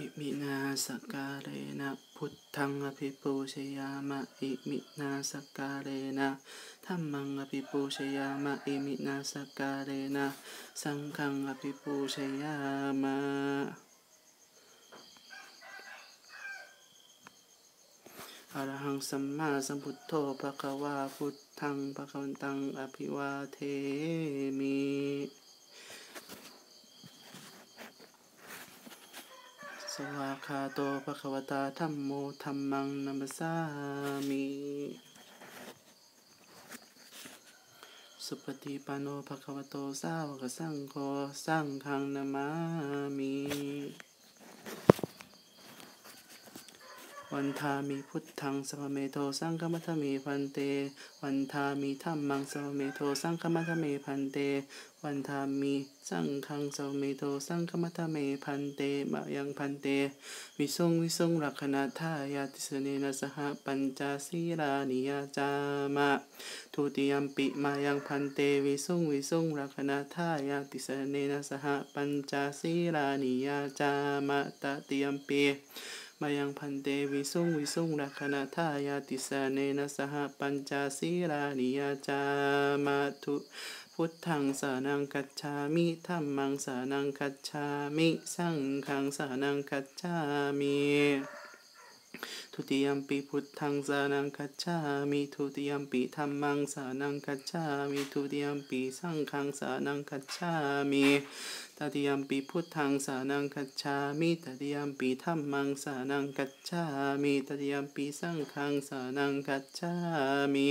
อิมินาสการเรนะพุทธังอภิปูชยามะอิมินาสการเรนะธัมมังอภิปูชยามะอิมินาสการเรนะสังฆังอภิปูชยามะอรหังสัมมาสัมพุทโธภะคะวาพุทธังภะคะวันตังอภิวาเทมิ วากาโตภะคะวตาธรรมโมธรรมังนัมสสามิสุปฏิปันโนภะคะวโตสาวกสังโฆสังฆังนามามิ วันทามิพุทธังสัพเมโทสังฆมัทมีพันเต วันทามิธัมมังสัพเมโทสังฆมัทเมพันเต วันทามิสังฆังสัพเมโทสังฆมัทเมพันเตมะยังพันเต วิสุงวิสุงรักขณาทายาติสเนนะสหปัญจศีรานิยาจามะทุติยมปิมายังพันเตวิสุงวิสุงรักขณาทายาติสเนนะสหปัญจศีรานิยาจามะตติยมปิ มายังพันเตวิสุงวิสุงรักขณาทายาติสเนนะสหปัญจสีรานิยาจามาทุพุทธังสานังคัจฉามิธรรมังสานังคัจฉามิ สังฆังสานังคัจฉามิ ทุติยมปีพุทธังสานังคัจฉามิทุติยมปีธัมมังสานังคัจฉามิทุติยมปีสังฆังสานังคัจฉามิตติยมปีพุทธังสานังคัจฉามิตติยมปีธัมมังสานังคัจฉามิตติยมปีสังฆังสานังคัจฉามิ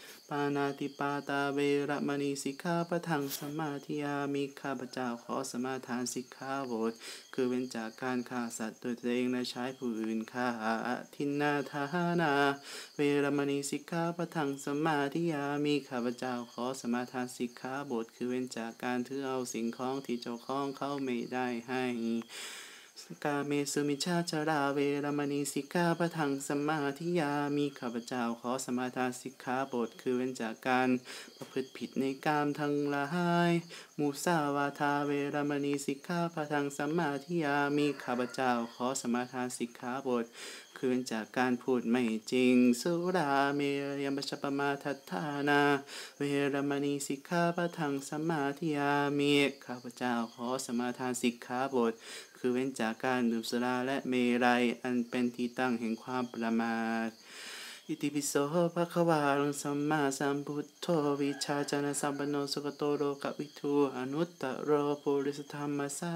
ปานาติปาตาเวรมณีสิกขาปะทังสมาธิยามิข้าพเจ้าขอสมาทานสิกขาบทคือเว้นจากการฆ่าสัตว์โดยตัวเองและใช้ผู้อื่นฆ่าทินนาทานา เวรมณีสิกขาปะทังสมาธิยามีข้าพเจ้าขอสมาทานสิกขาบทคือเว้นจากการถือเอาสิ่งของที่เจ้าของเขาไม่ได้ให้ สกาเมสุมิชาจาราเวรมณีสิกขาปะทังสมาธิยามีข้าพเจ้าขอสมาทานสิกขาบทคือเว้นจากการประพฤติผิดในกามทั้งหลายมุสาวาทาเวรมณีสิกขาปะทังสมาธิยามีข้าพเจ้าขอสมาทานสิกขาบทคือเว้นจากการพูดไม่จริง สุราเมรยมัชปมาทัฏฐานา เวรมณีสิกขาปะทังสมาธิยามิข้าพเจ้าขอสมาทานสิกขาบท คือเว้นจากการดื่มสุราและเมรัย อันเป็นที่ตั้งแห่งความประมาท อิติปิโสภะคะวาลังสัมมาสัมพุทโธวิชาจนะสัมปันโนสุกโตโลกวิทูอนุตตโรปุริสธรรมสา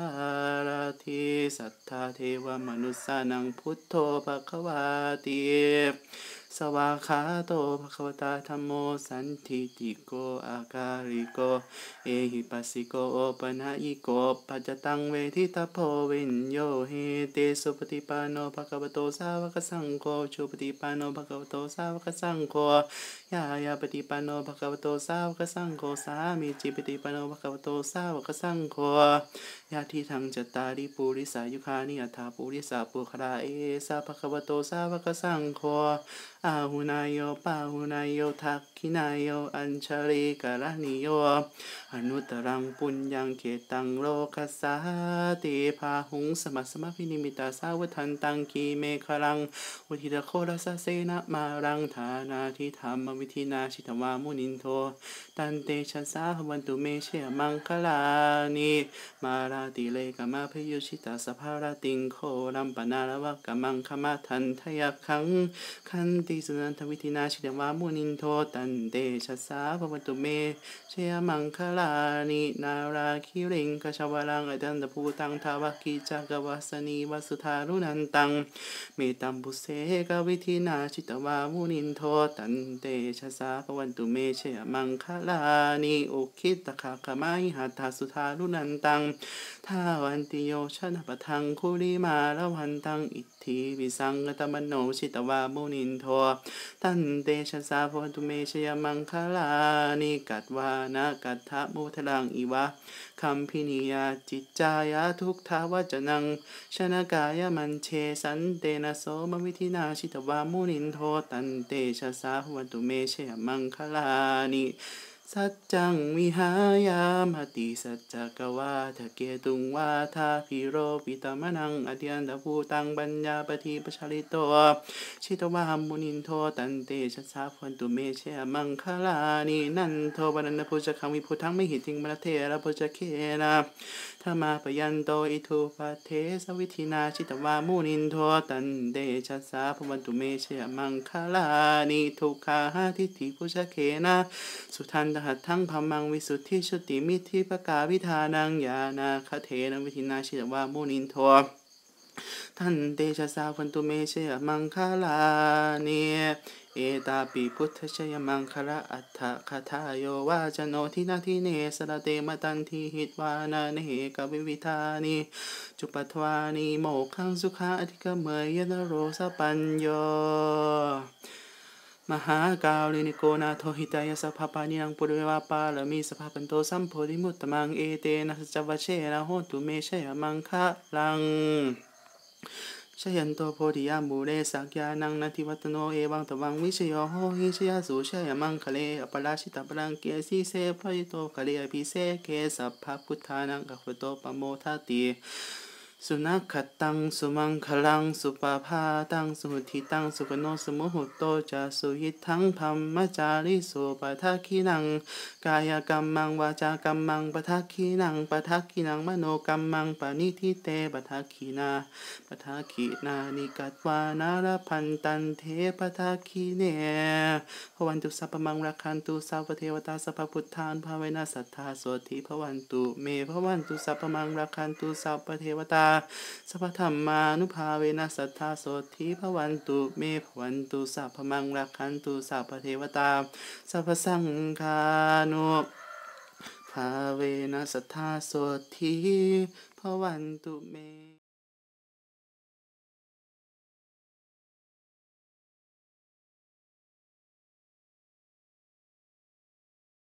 ราทิสัทธาเทวมนุสสานังพุทโธภะควาติสวากขาโตภะควตาธัมโมสันทิติโกอาการิโก เอหิปัสสิโกโอปนะยิโกปัจจตังเวทิตาโพวินโยเฮเตสุปฏิปันโนภะคะวะโตสาวกสังโฆชุปฏิปันโนภะคะวะโตสาวกสังโฆยายาปฏิปันโนภะคะวะโตสาวกสังโฆสามีจิปฏิปันโนภะคะวะโตสาวกสังโฆยาทิทังจตาริปุริสสายุคานิอัฏฐาปุริสาปุคราเอสาภคะวะโตสาวกสังโฆ อาหุนายโยปาหุนายโยทักขินายโยอัญชริกรณิโยอนุตรังปุญญังเขตังโลกัสสาติพาหุงสมัสมะพินิมิตาสาวัทันตังคีเมฆรังวุธิตะโครสะเสนะมารังฐานาทิธรรมวิธินาชิตวามุนินโทตันเตชะสาหวันตุเมเชมังคลานิมาราติเลกมาพยุชิตาสภาราติงโครัมปนาระวะกมังคมาทันทยักขังคันติสุนันทวิธินาชิตวามุนินโทตันเตชะสาหวันตุเมเชยมังคลานินาราคิริงกชวรังอตันตภูตังทาวกิจักวัสนีวัสุธารุนันตังเมตัมบุเสกวิธินาชิตวามุนินโทตันเตชะสาภวันตุเมเชยมังคลานิอุคิตตะคาคมาหิหัตถสุธารุนันตังทาวันติโยชนะปทังคุริมาละวันตังอิทธิวิสังกตมโนชิตวามุนินโทตันเตชะสาพตุเมชยมังคลานิกัตวานากัตถะมุทลังอิวะคัมพินิยาจิตจายาทุกทาวจนัง ชนกายมันเชสันเตนะโสมวิธินาชิตวามุนินโทตันเตชะสาพตุเมชยมังคลานิ สัจจังวิหายามติสัจจกวาทะเกตุงวาทาพิโรปิตมนังอเดียนตะภูตังปัญญาปฏิปชาลิโตชิตวามุนินโทตันเตชะสาพวันตุเมเชมังคลานินันโทวนันพุจคังวิพุทังไม่หิติงมรเทระพุจเคนะธรรมาปยันโตอิทุปเทสวิธินาชิตวามุนินโทตันเตชะสาพวันตุเมเชมังคลานิทุกขาหาทิฏฐิพุจเคนะสุทันตหัตทั้งพมังวิสุทธิชติมิทิปกาวิธานังยานาคเทนวิธินาชิตวามุนินโทท่านเตชะสาพันตุเมเชยมังคลาเนเอตาปิพุทธชยมังคละอัฏฐคาทายโยวาจโนทินาทิเนสระเตมตันทีหิตวานาเนกวิวิธานิจุปทวานิโมขังสุขาอธิกเมยยนโรสปัญโย มหากาลินิโกนาโทหิตายสัพพปานินังปุริวาปาลมีสภาปันโตสัมโพธิมุตตมังเอเตนะสัจวะเชนะโหตุเมชยมังคะลังชยันโตโพธิยามูเรสักยานังนาทิวัตโนเอวังตวังวิชยโหหิชยาสุชยมังคะเลอปราชิตาปรังเกสีเสพยโตคะเลอภิเสเกสัพพพุทธานังกัปโตปโมทาติ สุนัขขตัง สุมังคลัง สุปาพาตัง สุหุทิตัง สุกโนสมุหุโตจะสุยิทังธรรมจาริสุปะทักขีนัง กายกรรมัง วาจากรรมังปะทักขีนังปะทักขีนัง มโนกรรมังปณิทิเตปะทักขีนาปะทักขีนานิกัตวานารพันตันเทปะทักขีเนพวันตุสัพพมังรักขันตุสัพพเทวตาสัพพพุทธานภาเวนัสัทธาโสธิพวันตุเมพวันตุสัพพมังรักขันตุสัพพเทวตาสัพพธรรมานุภาเวนัสสัทธาโสธิพวันตุเมพวันตุสัพพมังรักขันตุสัพพเทวตาสัพพสังฆานุภาเวนัสสัทธาโสธิพวันตุเม